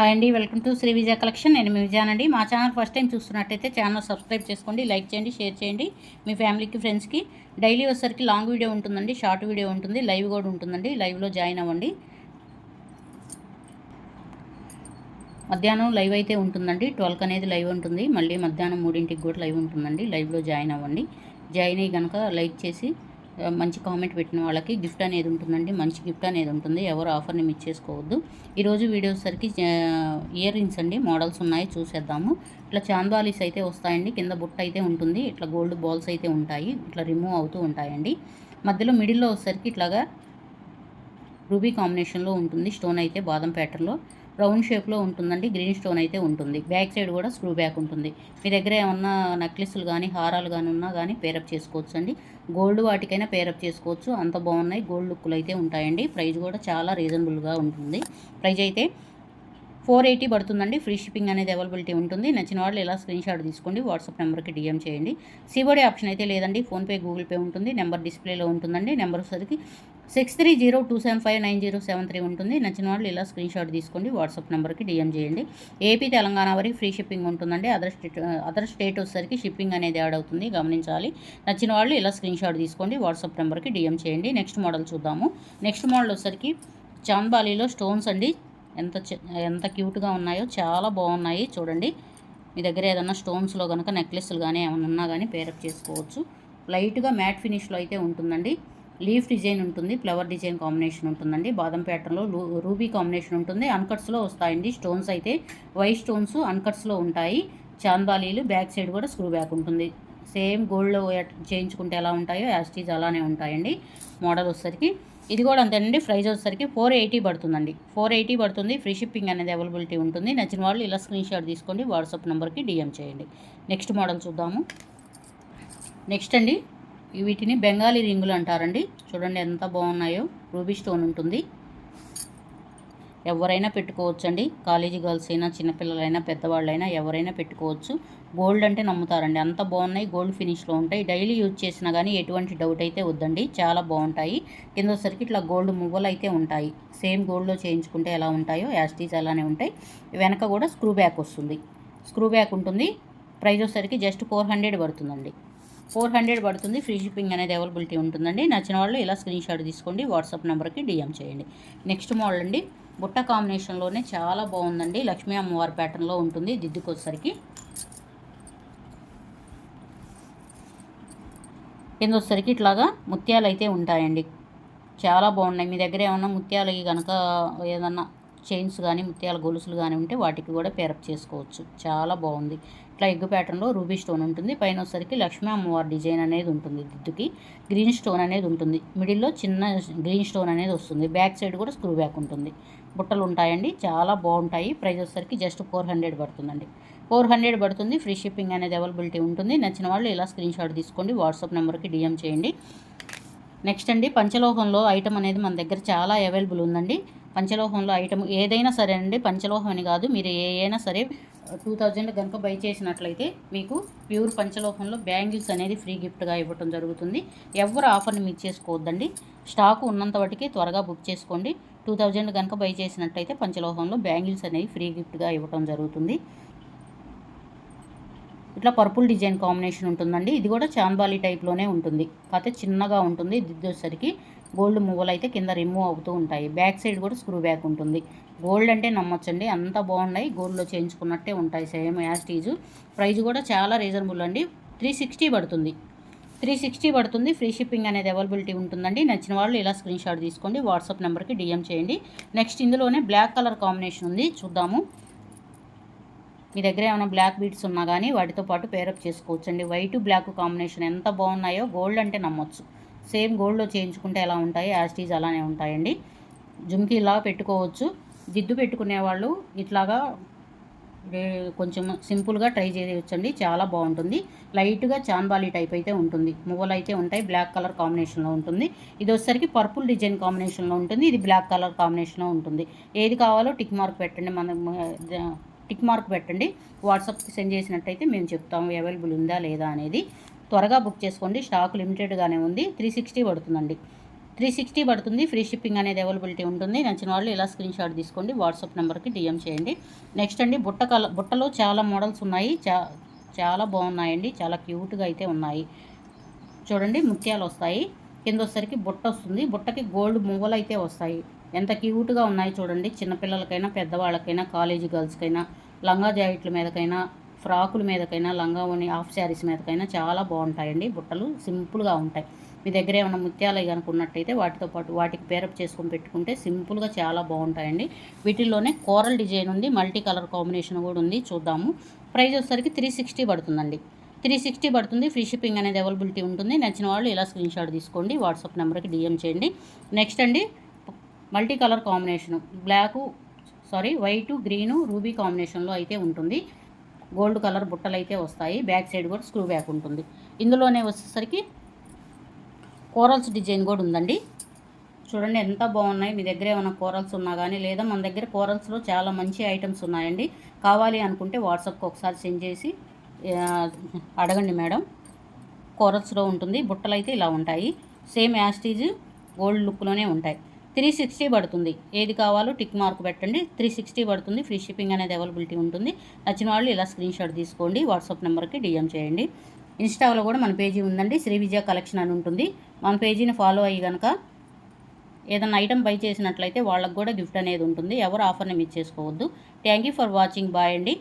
Hi అండి welcome to Shri Vijaya collection. నేను మీ విజయానండి. మా ఛానల్ ఫస్ట్ టైం చూస్తున్నట్టయితే ఛానల్ సబ్స్క్రైబ్ చేసుకోండి లైక్ చేయండి షేర్ చేయండి. మీ ఫ్యామిలీకి ఫ్రెండ్స్కి డైలీ వచ్చేసరికి లాంగ్ వీడియో ఉంటుందండి షార్ట్ వీడియో ఉంటుంది లైవ్ కూడా ఉంటుందండి. లైవ్లో జాయిన్ అవ్వండి. మధ్యాహ్నం లైవ్ అయితే ఉంటుందండి. ట్వెల్వ్ అనేది లైవ్ ఉంటుంది. మళ్ళీ మధ్యాహ్నం మూడింటికి కూడా లైవ్ ఉంటుందండి. లైవ్లో జాయిన్ అవ్వండి. జాయిన్ అయ్యి కనుక లైక్ చేసి మంచి కామెంట్ పెట్టిన వాళ్ళకి గిఫ్ట్ అనేది ఉంటుందండి. మంచి గిఫ్ట్ అనేది ఉంటుంది. ఎవరు ఆఫర్ని మిస్ చేసుకోవద్దు. ఈరోజు వీడియో సరికి ఇయర్ రింగ్స్ అండి మోడల్స్ ఉన్నాయి. చూసేద్దాము. ఇట్లా చాందాలీస్ అయితే వస్తాయండి. కింద బుట్ట అయితే ఉంటుంది. ఇట్లా గోల్డ్ బాల్స్ అయితే ఉంటాయి. ఇట్లా రిమూవ్ అవుతూ ఉంటాయండి. మధ్యలో మిడిల్లో వచ్చేసరికి ఇట్లాగా రూబీ కాంబినేషన్లో ఉంటుంది. స్టోన్ అయితే బాదం ప్యాటర్న్లో. రౌండ్ షేప్లో ఉంటుందండి. గ్రీన్ స్టోన్ అయితే ఉంటుంది. బ్యాక్ సైడ్ కూడా స్క్రూ బ్యాక్ ఉంటుంది. మీ దగ్గర ఏమన్నా నెక్లెస్లు కానీ హారాలు కానీ ఉన్నా కానీ పేరప్ చేసుకోవచ్చు అండి గోల్డ్ వాటికైనా పేరప్ చేసుకోవచ్చు. అంత బాగున్నాయి. గోల్డ్ లుక్లు అయితే ఉంటాయండి. ప్రైస్ కూడా చాలా రీజనబుల్గా ఉంటుంది. ప్రైజ్ అయితే ఫోర్ ఎయిటీ పడుతుందండి. ఫ్రీ షిప్పింగ్ అనేది అవైలబిలిటీ ఉంటుంది. నచ్చిన వాళ్ళు ఇలా స్క్రీన్ షాట్ తీసుకోండి. వాట్సాప్ నెంబర్కి డిఎం చేయండి. సిబోడి ఆప్షన్ అయితే లేదండి. ఫోన్పే గూగుల్ పే ఉంటుంది. నెంబర్ డిస్ప్లేలో ఉంటుందండి. నెంబర్ వచ్చేసరికి six three zero two seven five nine zero seven three ఉంటుంది. నచ్చిన వాళ్ళు ఇలా స్క్రీన్ షాట్ తీసుకోండి. వాట్సాప్ నెంబర్కి డిఎం చేయండి. ఏపీ తెలంగాణ వరకు ఫ్రీ షిప్పింగ్ ఉంటుందండి. అదర్ స్టేట్ అదర్ స్టేట్ వచ్చేసరికి షిప్పింగ్ అనేది యాడ్ అవుతుంది. గమనించాలి. నచ్చిన వాళ్ళు ఇలా స్క్రీన్ షాట్ తీసుకోండి. వాట్సాప్ నెంబర్కి డిఎం చేయండి. నెక్స్ట్ మోడల్ చూద్దాము. నెక్స్ట్ మోడల్ వచ్చేసరికి చాంద్బాలీలో స్టోన్స్ అండి. ఎంత ఎంత క్యూట్గా ఉన్నాయో చాలా బాగున్నాయి. చూడండి. మీ దగ్గర ఏదన్నా స్టోన్స్లో కనుక నెక్లెస్లు కానీ ఏమైనా ఉన్నా కానీ పేరప్ చేసుకోవచ్చు. లైట్గా మ్యాట్ ఫినిష్లో అయితే ఉంటుందండి. లీఫ్ డిజైన్ ఉంటుంది ఫ్లవర్ డిజైన్ కాంబినేషన్ ఉంటుందండి. బాదం ప్యాటర్న్లో రూబీ కాంబినేషన్ ఉంటుంది. అన్కట్స్లో వస్తాయండి. స్టోన్స్ అయితే వైట్ స్టోన్స్ అన్కట్స్లో ఉంటాయి. చాందాలీలు బ్యాక్ సైడ్ కూడా స్క్రూ బ్యాక్ ఉంటుంది. సేమ్ గోల్డ్లో చేయించుకుంటే ఎలా ఉంటాయో యాస్టీజ్ అలానే ఉంటాయండి మోడల్ వచ్చేసరికి. ఇది కూడా అంతేనండి. ప్రైజ్ వచ్చేసరికి ఫోర్ ఎయిటీ పడుతుందండి. ఫోర్ ఎయిటీ పడుతుంది. ఫ్రీ షిప్పింగ్ అనేది అవైలబిలిటీ ఉంటుంది. నచ్చిన వాళ్ళు ఇలా స్క్రీన్ షాట్ తీసుకోండి. వాట్సాప్ నెంబర్కి డిఎం చేయండి. నెక్స్ట్ మోడల్ చూద్దాము. నెక్స్ట్ అండి. వీటిని బెంగాలీ రింగులు అంటారండి. చూడండి ఎంత బాగున్నాయో. రూబీ స్టోన్ ఉంటుంది. ఎవరైనా పెట్టుకోవచ్చండి. కాలేజీ గర్ల్స్ అయినా చిన్నపిల్లలైనా పెద్దవాళ్ళైనా ఎవరైనా పెట్టుకోవచ్చు. గోల్డ్ అంటే నమ్ముతారండి. అంత బాగున్నాయి. గోల్డ్ ఫినిష్లో ఉంటాయి. డైలీ యూజ్ చేసినా కానీ ఎటువంటి డౌట్ అయితే వద్దండి. చాలా బాగుంటాయి. కింద వచ్చరికి ఇట్లా గోల్డ్ మువ్వలు అయితే ఉంటాయి. సేమ్ గోల్డ్లో చేయించుకుంటే ఎలా ఉంటాయో యాస్టీజ్ అలానే ఉంటాయి. వెనక కూడా స్క్రూ బ్యాక్ వస్తుంది. స్క్రూ బ్యాక్ ఉంటుంది. ప్రైస్ వచ్చేసరికి జస్ట్ ఫోర్ హండ్రెడ్ పడుతుందండి. ఫోర్ హండ్రెడ్ పడుతుంది. ఫ్రీ షిప్పింగ్ అనేది అవైలబిలిటీ ఉంటుందండి. నచ్చిన వాళ్ళు ఇలా స్క్రీన్ షాట్ తీసుకోండి. వాట్సాప్ నెంబర్కి డిఎం చేయండి. నెక్స్ట్ మోడల్ అండి. బుట్ట కాంబినేషన్లోనే చాలా బాగుందండి. లక్ష్మీ అమ్మవారి ప్యాటర్న్లో ఉంటుంది. దిద్దుకొచ్చేసరికి. కింద వచ్చేసరికి ఇట్లాగా ముత్యాలు అయితే ఉంటాయండి. చాలా బాగున్నాయి. మీ దగ్గర ఏమన్నా ముత్యాలు కనుక ఏదన్నా చైన్స్ కానీ ముత్యాల గొలుసులు కానీ ఉంటే వాటికి కూడా పేరప్ చేసుకోవచ్చు. చాలా బాగుంది. ఇట్లా ఎగ్ ప్యాటర్న్లో రూబీ స్టోన్ ఉంటుంది. పైన వచ్చేసరికి లక్ష్మీ అమ్మవారి డిజైన్ అనేది ఉంటుంది. దిద్దుకి గ్రీన్ స్టోన్ అనేది ఉంటుంది. మిడిల్లో చిన్న గ్రీన్ స్టోన్ అనేది వస్తుంది. బ్యాక్ సైడ్ కూడా స్క్రూ బ్యాక్ ఉంటుంది. బుట్టలు ఉంటాయండి. చాలా బాగుంటాయి. ప్రైస్ వచ్చేసరికి జస్ట్ ఫోర్ హండ్రెడ్ పడుతుందండి. ఫోర్ హండ్రెడ్ పడుతుంది. ఫ్రీ షిప్పింగ్ అనేది అవైలబిలిటీ ఉంటుంది. నచ్చిన వాళ్ళు ఇలా స్క్రీన్ షాట్ తీసుకోండి. వాట్సాప్ నెంబర్కి డిఎం చేయండి. నెక్స్ట్ అండి పంచలోహంలో ఐటమ్ అనేది మన దగ్గర చాలా అవైలబుల్ ఉందండి. పంచలోహంలో ఐటమ్ ఏదైనా సరే అండి పంచలోహం అని కాదు మీరు ఏ అయినా సరే టూ థౌజండ్ కనుక బై చేసినట్లయితే మీకు ప్యూర్ పంచలోహంలో బ్యాంగిల్స్ అనేది ఫ్రీ గిఫ్ట్గా ఇవ్వటం జరుగుతుంది. ఎవరు ఆఫర్ని మిస్ చేసుకోవద్దండి. స్టాకు ఉన్నంత వాటికి త్వరగా బుక్ చేసుకోండి. టూ థౌజండ్ కనుక బై చేసినట్లయితే పంచలోహంలో బ్యాంగిల్స్ అనేవి ఫ్రీ గిఫ్ట్గా ఇవ్వటం జరుగుతుంది. ఇట్లా పర్పుల్ డిజైన్ కాంబినేషన్ ఉంటుందండి. ఇది కూడా చాంబాలి టైప్లోనే ఉంటుంది. కాకపోతే చిన్నగా ఉంటుంది. దిద్దోసరికి గోల్డ్ మువ్వలు అయితే కింద రిమూవ్ అవుతూ ఉంటాయి. బ్యాక్ సైడ్ కూడా స్క్రూ బ్యాక్ ఉంటుంది. గోల్డ్ అంటే నమ్మొచ్చండి. అంత బాగున్నాయి. గోల్డ్లో చేయించుకున్నట్టే ఉంటాయి. సేమ్ యాస్టీజు ప్రైజ్ కూడా చాలా రీజనబుల్ అండి. త్రీ సిక్స్టీ పడుతుంది. త్రీ సిక్స్టీ పడుతుంది. ఫ్రీ షిప్పింగ్ అనేది అవైలబిలిటీ ఉంటుందండి. నచ్చిన వాళ్ళు ఇలా స్క్రీన్ షాట్ తీసుకోండి వాట్సాప్ నెంబర్కి డిఎం చేయండి. నెక్స్ట్ ఇందులోనే బ్లాక్ కలర్ కాంబినేషన్ ఉంది. చూద్దాము. మీ దగ్గర ఏమైనా బ్లాక్ బీట్స్ ఉన్నా కానీ వాటితో పాటు పేరప్ చేసుకోవచ్చండి. వైట్ బ్లాక్ కాంబినేషన్ ఎంత బాగున్నాయో గోల్డ్ అంటే నమ్మొచ్చు. సేమ్ గోల్డ్లో చేయించుకుంటే ఎలా ఉంటాయి? యాస్టీజ్ అలానే ఉంటాయండి. జుమ్కి ఇలా పెట్టుకోవచ్చు. జిడ్డు పెట్టుకునే వాళ్ళు ఇట్లాగా కొంచెం సింపుల్గా ట్రై చేయవచ్చండి చాలా బాగుంటుంది. లైట్గా చాన్బాలీ టైప్ అయితే ఉంటుంది. మువ్వలు అయితే ఉంటాయి. బ్లాక్ కలర్ కాంబినేషన్లో ఉంటుంది. ఇది వచ్చేసరికి పర్పుల్ డిజైన్ కాంబినేషన్లో ఉంటుంది. ఇది బ్లాక్ కలర్ కాంబినేషన్లో ఉంటుంది. ఏది కావాలో టిక్ మార్క్ పెట్టండి. మన టిక్ మార్క్ పెట్టండి. వాట్సాప్కి సెండ్ చేసినట్టయితే మేము చెప్తాము అవైలబుల్ ఉందా లేదా అనేది. త్వరగా బుక్ చేసుకోండి. స్టాక్ లిమిటెడ్గానే ఉంది. త్రీ సిక్స్టీ పడుతుందండి. త్రీ సిక్స్టీ పడుతుంది. ఫ్రీ షిప్పింగ్ అనేది అవైలబిలిటీ ఉంటుంది. నచ్చిన వాళ్ళు ఇలా స్క్రీన్ షాట్ తీసుకోండి. వాట్సాప్ నెంబర్కి డిఎం చేయండి. నెక్స్ట్ అండి బుట్ట కల బుట్టలో చాలా మోడల్స్ ఉన్నాయి. చా చాలా బాగున్నాయండి. చాలా క్యూట్గా అయితే ఉన్నాయి. చూడండి ముత్యాలు వస్తాయి. కింద వచ్చేసరికి బుట్ట వస్తుంది. బుట్టకి గోల్డ్ మువ్వలు అయితే వస్తాయి. ఎంత క్యూట్గా ఉన్నాయి చూడండి. చిన్నపిల్లలకైనా పెద్దవాళ్ళకైనా కాలేజీ గర్ల్స్కైనా లంగా జాకెట్ల మీదకైనా ఫ్రాకుల మీదకైనా లంగా ఓని హాఫ్ శారీస్ మీదకైనా చాలా బాగుంటాయండి. బుట్టలు సింపుల్గా ఉంటాయి. మీ దగ్గర ఏమైనా ముత్యాలు కనుక ఉన్నట్టయితే వాటితో పాటు వాటికి పేరప్ చేసుకొని పెట్టుకుంటే సింపుల్గా చాలా బాగుంటాయండి. వీటిల్లోనే కోరల్ డిజైన్ ఉంది. మల్టీ కలర్ కాంబినేషన్ కూడా ఉంది. చూద్దాము. ప్రైస్ వచ్చేసరికి త్రీ సిక్స్టీ పడుతుందండి. త్రీ సిక్స్టీ పడుతుంది. ఫ్రీ షిప్పింగ్ అనేది అవైలబిలిటీ ఉంటుంది. నచ్చిన వాళ్ళు ఇలా స్క్రీన్ షాట్ తీసుకోండి. వాట్సాప్ నెంబర్కి డిఎం చేయండి. నెక్స్ట్ అండి. Multi colour combination. Black sorry white green ruby కాంబినేషన్లో అయితే ఉంటుంది. గోల్డ్ కలర్ బుట్టలు అయితే వస్తాయి. బ్యాక్ సైడ్ కూడా స్క్రూ బ్యాక్ ఉంటుంది. ఇందులోనే వచ్చేసరికి కోరల్స్ డిజైన్ కూడా ఉందండి. చూడండి ఎంత బాగున్నాయి. మీ దగ్గర ఏమైనా కోరల్స్ ఉన్నా కానీ లేదా మన దగ్గర కోరల్స్లో చాలా మంచి ఐటమ్స్ ఉన్నాయండి. కావాలి అనుకుంటే వాట్సాప్కి ఒకసారి సెండ్ చేసి అడగండి మేడం. కోరల్స్లో ఉంటుంది. బుట్టలు అయితే ఇలా ఉంటాయి. సేమ్ యాస్టీజ్ గోల్డ్ లుక్లోనే ఉంటాయి. త్రీ సిక్స్టీ పడుతుంది. ఏది కావాలో టిక్ మార్క్ పెట్టండి. త్రీ సిక్స్టీ పడుతుంది. ఫ్రీ షిప్పింగ్ అనేది అవైలబిలిటీ ఉంటుంది. నచ్చిన వాళ్ళు ఇలా స్క్రీన్ షాట్ తీసుకోండి. వాట్సాప్ నెంబర్కి డిఎం చేయండి. ఇన్స్టాలో కూడా మన పేజీ ఉందండి. శ్రీ విజయ కలెక్షన్ అని ఉంటుంది. మన పేజీని ఫాలో అయ్యి కనుక ఏదైనా ఐటమ్ బై చేసినట్లయితే వాళ్ళకు కూడా గిఫ్ట్ అనేది ఉంటుంది. ఎవరు ఆఫర్ని మిస్ చేసుకోవద్దు. Thank you for watching. Bye అండి.